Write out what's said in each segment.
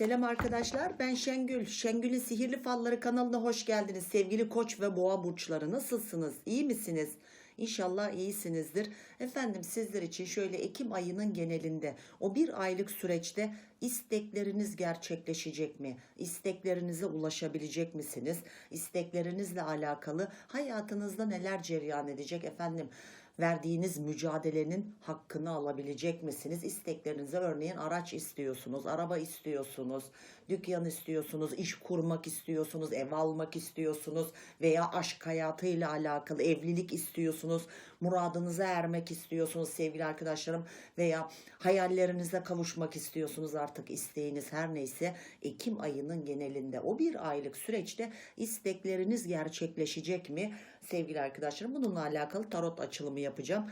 Selam arkadaşlar ben Şengül. Şengül'ün Sihirli Falları kanalına hoş geldiniz. Sevgili koç ve boğa burçları nasılsınız? İyi misiniz? İnşallah iyisinizdir. Efendim sizler için şöyle Ekim ayının genelinde o bir aylık süreçte istekleriniz gerçekleşecek mi? İsteklerinize ulaşabilecek misiniz? İsteklerinizle alakalı hayatınızda neler cereyan edecek efendim? Verdiğiniz mücadelenin hakkını alabilecek misiniz? İsteklerinize örneğin araç istiyorsunuz, araba istiyorsunuz, dükkan istiyorsunuz, iş kurmak istiyorsunuz, ev almak istiyorsunuz veya aşk hayatıyla alakalı evlilik istiyorsunuz, muradınıza ermek istiyorsunuz sevgili arkadaşlarım veya hayallerinize kavuşmak istiyorsunuz artık isteğiniz her neyse Ekim ayının genelinde o bir aylık süreçte istekleriniz gerçekleşecek mi sevgili arkadaşlarım? Bununla alakalı tarot açılımı yapacağım.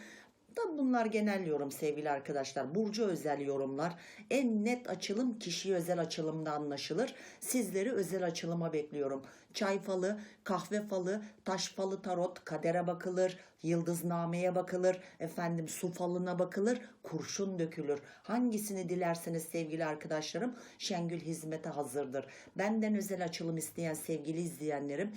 Da bunlar genel yorum sevgili arkadaşlar. Burcu özel yorumlar. En net açılım kişi özel açılımda anlaşılır. Sizleri özel açılıma bekliyorum. Çay falı, kahve falı, taş falı tarot, kadere bakılır, yıldıznameye bakılır, efendim su falına bakılır, kurşun dökülür. Hangisini dilerseniz sevgili arkadaşlarım Şengül hizmete hazırdır. Benden özel açılım isteyen sevgili izleyenlerim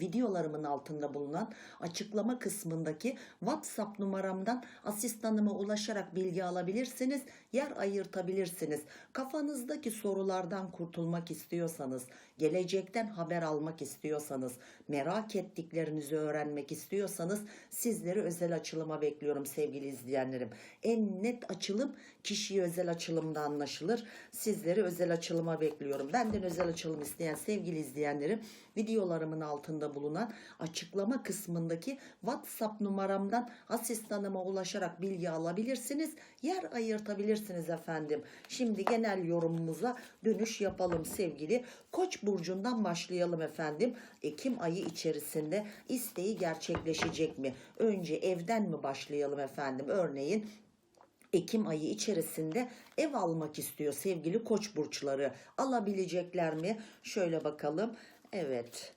videolarımın altında bulunan açıklama kısmındaki WhatsApp numaramdan asistanıma ulaşarak bilgi alabilirsiniz, yer ayırtabilirsiniz. Kafanızdaki sorulardan kurtulmak istiyorsanız, gelecekten haber almak istiyorsanız, merak ettiklerinizi öğrenmek istiyorsanız sizleri özel açılıma bekliyorum sevgili izleyenlerim. En net açılım kişiye özel açılımda anlaşılır. Sizleri özel açılıma bekliyorum. Benden özel açılım isteyen sevgili izleyenlerim videolarımın altında bulunan açıklama kısmındaki WhatsApp numaramdan asistanıma ulaşarak bilgi alabilirsiniz. Yer ayırtabilirsiniz efendim. Şimdi genel yorumumuza dönüş yapalım sevgili. Koç burcundan başlayalım efendim. Ekim ayı içerisinde isteği gerçekleşecek mi? Önce evden mi başlayalım efendim? Örneğin Ekim ayı içerisinde ev almak istiyor sevgili koç burçları. Alabilecekler mi? Şöyle bakalım. Evet.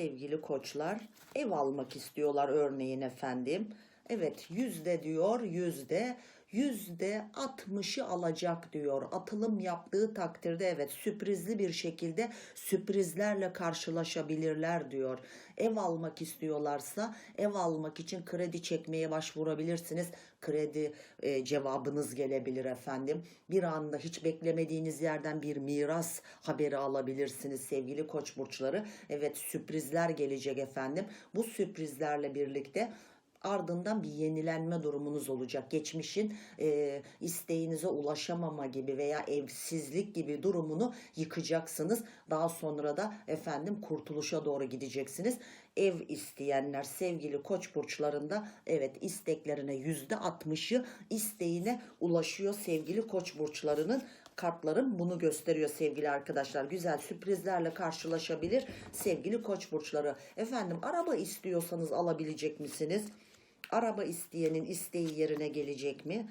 Sevgili koçlar ev almak istiyorlar örneğin efendim. Evet yüzde diyor yüzde yüzde 60'ı alacak diyor. Atılım yaptığı takdirde evet sürprizli bir şekilde sürprizlerle karşılaşabilirler diyor. Ev almak istiyorlarsa ev almak için kredi çekmeye başvurabilirsiniz. Kredi e, cevabınız gelebilir efendim. Bir anda hiç beklemediğiniz yerden bir miras haberi alabilirsiniz sevgili koç burçları. Evet sürprizler gelecek efendim. Bu sürprizlerle birlikte ardından bir yenilenme durumunuz olacak. Geçmişin e, isteğinize ulaşamama gibi veya evsizlik gibi durumunu yıkacaksınız. Daha sonra da efendim kurtuluşa doğru gideceksiniz. Ev isteyenler sevgili koç burçlarında evet isteklerine yüzde altmışı isteğine ulaşıyor sevgili koç burçlarının kartlarım bunu gösteriyor sevgili arkadaşlar. Güzel sürprizlerle karşılaşabilir sevgili koç burçları. Efendim araba istiyorsanız alabilecek misiniz? Araba isteyenin isteği yerine gelecek mi?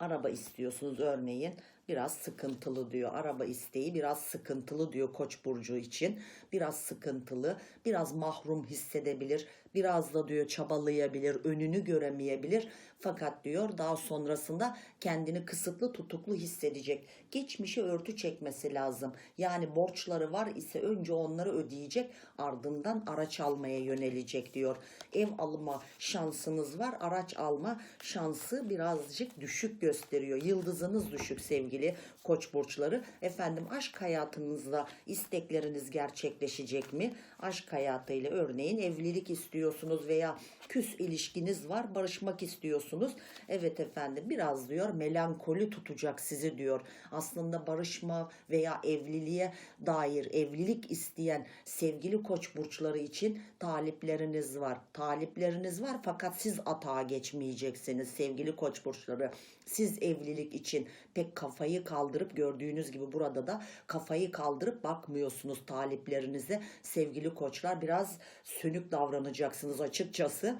Araba istiyorsunuz örneğin biraz sıkıntılı diyor. Araba isteği biraz sıkıntılı diyor Koç burcu için. Biraz sıkıntılı, biraz mahrum hissedebilir. Biraz da diyor çabalayabilir, önünü göremeyebilir. Fakat diyor daha sonrasında kendini kısıtlı tutuklu hissedecek. Geçmişe örtü çekmesi lazım. Yani borçları var ise önce onları ödeyecek ardından araç almaya yönelecek diyor. Ev alma şansınız var araç alma şansı birazcık düşük gösteriyor. Yıldızınız düşük sevgili koç burçları. Efendim aşk hayatınızda istekleriniz gerçekleşecek mi? Aşk hayatıyla örneğin evlilik istiyorsunuz veya küs ilişkiniz var barışmak istiyorsunuz. Evet efendim biraz diyor melankoli tutacak sizi diyor. Aslında barışma veya evliliğe dair evlilik isteyen sevgili koç burçları için talipleriniz var. Talipleriniz var fakat siz atağa geçmeyeceksiniz sevgili koç burçları. Siz evlilik için pek kafayı kaldırıp gördüğünüz gibi burada da kafayı kaldırıp bakmıyorsunuz taliplerinize. Sevgili koçlar biraz sönük davranacaksınız açıkçası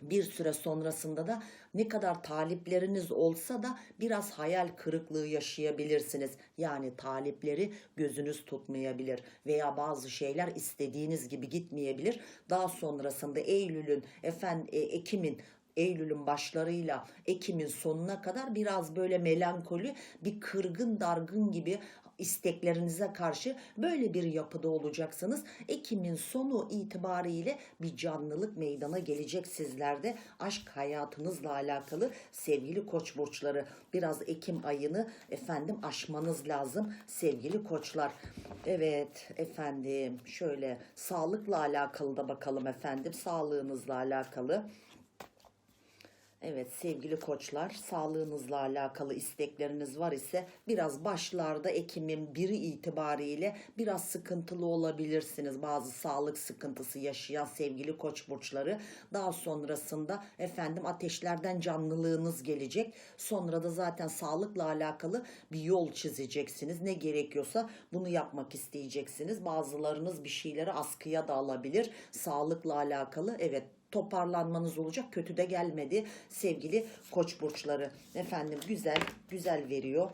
bir süre sonrasında da ne kadar talipleriniz olsa da biraz hayal kırıklığı yaşayabilirsiniz. Yani talipleri gözünüz tutmayabilir veya bazı şeyler istediğiniz gibi gitmeyebilir. Daha sonrasında Eylül'ün, efendim Ekim'in Eylül'ün başlarıyla Ekim'in sonuna kadar biraz böyle melankoli, bir kırgın dargın gibi isteklerinize karşı böyle bir yapıda olacaksınız. Ekim'in sonu itibariyle bir canlılık meydana gelecek sizlerde. Aşk hayatınızla alakalı sevgili koç burçları biraz Ekim ayını efendim aşmanız lazım sevgili koçlar. Evet efendim şöyle sağlıkla alakalı da bakalım efendim sağlığınızla alakalı. Evet sevgili koçlar sağlığınızla alakalı istekleriniz var ise biraz başlarda Ekim'in biri itibariyle biraz sıkıntılı olabilirsiniz. Bazı sağlık sıkıntısı yaşayan sevgili koç burçları daha sonrasında efendim ateşlerden canlılığınız gelecek. Sonra da zaten sağlıkla alakalı bir yol çizeceksiniz. Ne gerekiyorsa bunu yapmak isteyeceksiniz. Bazılarınız bir şeyleri askıya da alabilir. Sağlıkla alakalı evet toparlanmanız olacak. Kötü de gelmedi sevgili koç burçları. Efendim güzel güzel veriyor.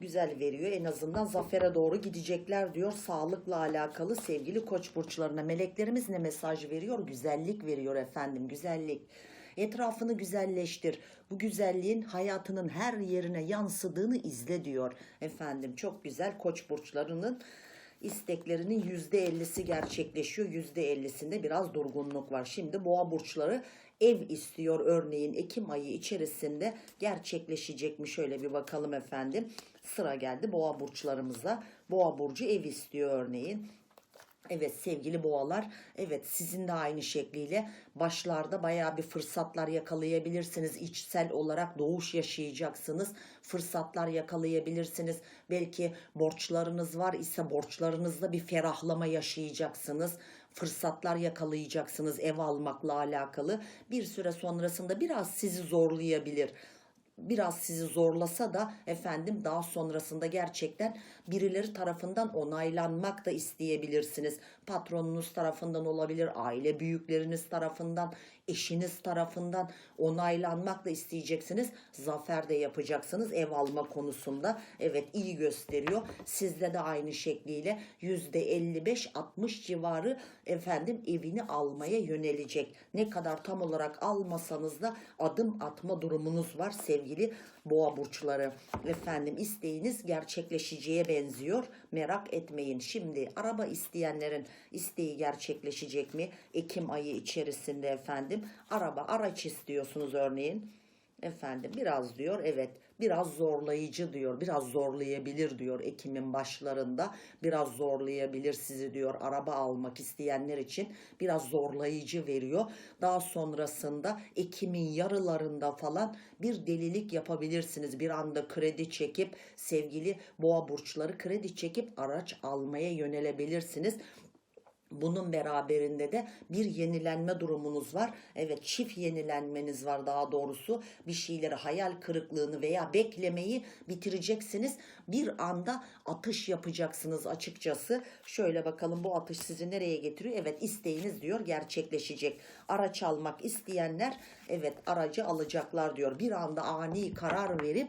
Güzel veriyor. En azından zafere doğru gidecekler diyor. Sağlıkla alakalı sevgili koç burçlarına meleklerimiz ne mesaj veriyor? Güzellik veriyor efendim. Güzellik. Etrafını güzelleştir. Bu güzelliğin hayatının her yerine yansıdığını izle diyor. Efendim çok güzel koç burçlarının isteklerinin %50'si gerçekleşiyor. %50'sinde biraz durgunluk var. Şimdi boğa burçları ev istiyor örneğin Ekim ayı içerisinde gerçekleşecek mi? Şöyle bir bakalım efendim. Sıra geldi boğa burçlarımıza. Boğa burcu ev istiyor örneğin. Evet sevgili boğalar, evet sizin de aynı şekliyle başlarda bayağı bir fırsatlar yakalayabilirsiniz. İçsel olarak doğuş yaşayacaksınız. Fırsatlar yakalayabilirsiniz. Belki borçlarınız var ise borçlarınızda bir ferahlama yaşayacaksınız. Fırsatlar yakalayacaksınız ev almakla alakalı. Bir süre sonrasında biraz sizi zorlayabilir biraz sizi zorlasa da efendim daha sonrasında gerçekten birileri tarafından onaylanmak da isteyebilirsiniz. Patronunuz tarafından olabilir, aile büyükleriniz tarafından, eşiniz tarafından onaylanmak da isteyeceksiniz. Zafer de yapacaksınız ev alma konusunda. Evet iyi gösteriyor. Sizde de aynı şekliyle %55-60 civarı efendim evini almaya yönelecek. Ne kadar tam olarak almasanız da adım atma durumunuz var sevgili boğa burçları. Efendim isteğiniz gerçekleşeceğe benziyor. Merak etmeyin. Şimdi araba isteyenlerin isteği gerçekleşecek mi? Ekim ayı içerisinde efendim araba araç istiyorsunuz örneğin. Efendim biraz diyor evet biraz zorlayıcı diyor biraz zorlayabilir diyor Ekim'in başlarında biraz zorlayabilir sizi diyor araba almak isteyenler için biraz zorlayıcı veriyor. Daha sonrasında Ekim'in yarılarında falan bir delilik yapabilirsiniz bir anda kredi çekip sevgili boğa burçları kredi çekip araç almaya yönelebilirsiniz. Bunun beraberinde de bir yenilenme durumunuz var. Evet çift yenilenmeniz var daha doğrusu. Bir şeyleri hayal kırıklığını veya beklemeyi bitireceksiniz. Bir anda atış yapacaksınız açıkçası. Şöyle bakalım bu atış sizi nereye getiriyor? Evet isteğiniz diyor gerçekleşecek. Araç almak isteyenler evet aracı alacaklar diyor. Bir anda ani karar verip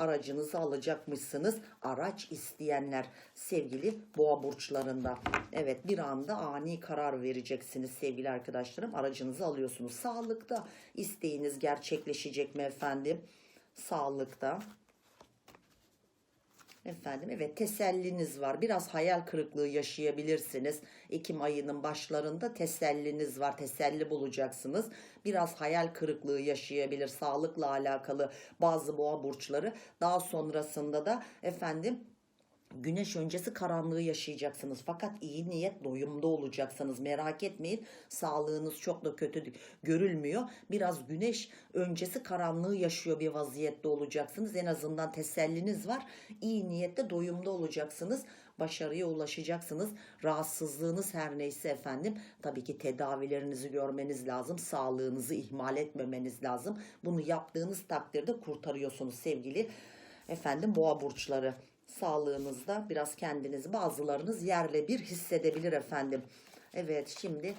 aracınızı alacakmışsınız. Araç isteyenler sevgili boğa burçlarında. Evet bir anda ani karar vereceksiniz sevgili arkadaşlarım. Aracınızı alıyorsunuz. Sağlıkta isteğiniz gerçekleşecek mi efendim? Sağlıkta. Efendim evet teselliniz var. Biraz hayal kırıklığı yaşayabilirsiniz. Ekim ayının başlarında teselliniz var. Teselli bulacaksınız. Biraz hayal kırıklığı yaşayabilir. Sağlıkla alakalı bazı boğa burçları. Daha sonrasında da efendim Güneş öncesi karanlığı yaşayacaksınız. Fakat iyi niyet doyumda olacaksınız. Merak etmeyin. Sağlığınız çok da kötü görülmüyor. Biraz güneş öncesi karanlığı yaşıyor bir vaziyette olacaksınız. En azından teselliniz var. İyi niyette doyumda olacaksınız. Başarıya ulaşacaksınız. Rahatsızlığınız her neyse efendim. Tabii ki tedavilerinizi görmeniz lazım. Sağlığınızı ihmal etmemeniz lazım. Bunu yaptığınız takdirde kurtarıyorsunuz sevgili efendim boğa burçları sağlığınızda biraz kendinizi bazılarınız yerle bir hissedebilir efendim. Evet şimdi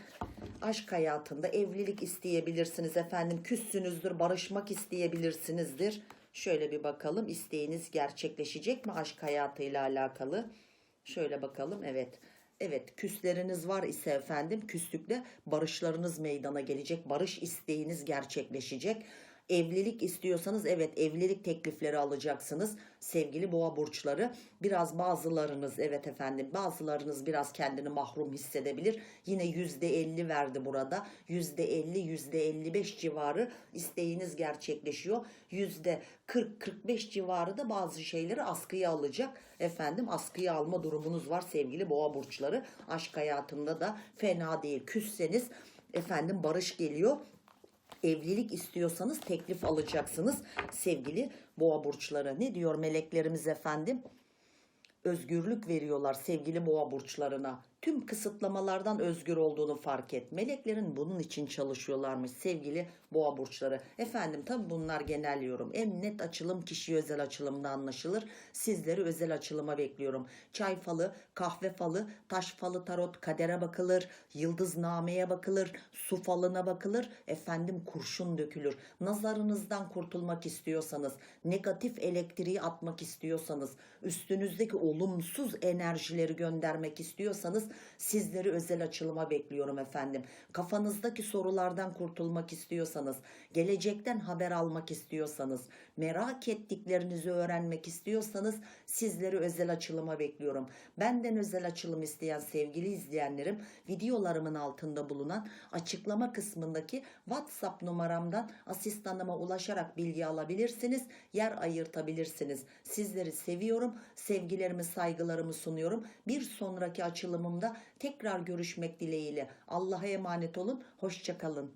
aşk hayatında evlilik isteyebilirsiniz efendim. Küssünüzdür, barışmak isteyebilirsinizdir. Şöyle bir bakalım isteğiniz gerçekleşecek mi aşk hayatıyla alakalı? Şöyle bakalım evet. Evet küsleriniz var ise efendim küslükle barışlarınız meydana gelecek. Barış isteğiniz gerçekleşecek. Evlilik istiyorsanız evet evlilik teklifleri alacaksınız sevgili boğa burçları. Biraz bazılarınız evet efendim bazılarınız biraz kendini mahrum hissedebilir. Yine %50 verdi burada. %50 %55 civarı isteğiniz gerçekleşiyor. %40-45 civarı da bazı şeyleri askıya alacak. Efendim askıya alma durumunuz var sevgili boğa burçları. Aşk hayatında da fena değil. Küsseniz efendim barış geliyor evlilik istiyorsanız teklif alacaksınız sevgili boğa burçları. Ne diyor meleklerimiz efendim? Özgürlük veriyorlar sevgili boğa burçlarına. Tüm kısıtlamalardan özgür olduğunu fark et. Meleklerin bunun için çalışıyorlarmış sevgili boğa burçları. Efendim tabi bunlar genel yorum. En net açılım kişi özel açılımda anlaşılır. Sizleri özel açılıma bekliyorum. Çay falı, kahve falı, taş falı, tarot, kadere bakılır. Yıldız nameye bakılır. Su falına bakılır. Efendim kurşun dökülür. Nazarınızdan kurtulmak istiyorsanız, negatif elektriği atmak istiyorsanız, üstünüzdeki olumsuz enerjileri göndermek istiyorsanız sizleri özel açılıma bekliyorum efendim. Kafanızdaki sorulardan kurtulmak istiyorsanız, gelecekten haber almak istiyorsanız, merak ettiklerinizi öğrenmek istiyorsanız sizleri özel açılıma bekliyorum. Benden özel açılım isteyen sevgili izleyenlerim videolarımın altında bulunan açıklama kısmındaki WhatsApp numaramdan asistanıma ulaşarak bilgi alabilirsiniz. Yer ayırtabilirsiniz. Sizleri seviyorum. Sevgilerimi, saygılarımı sunuyorum. Bir sonraki açılımımda tekrar görüşmek dileğiyle. Allah'a emanet olun. Hoşçakalın.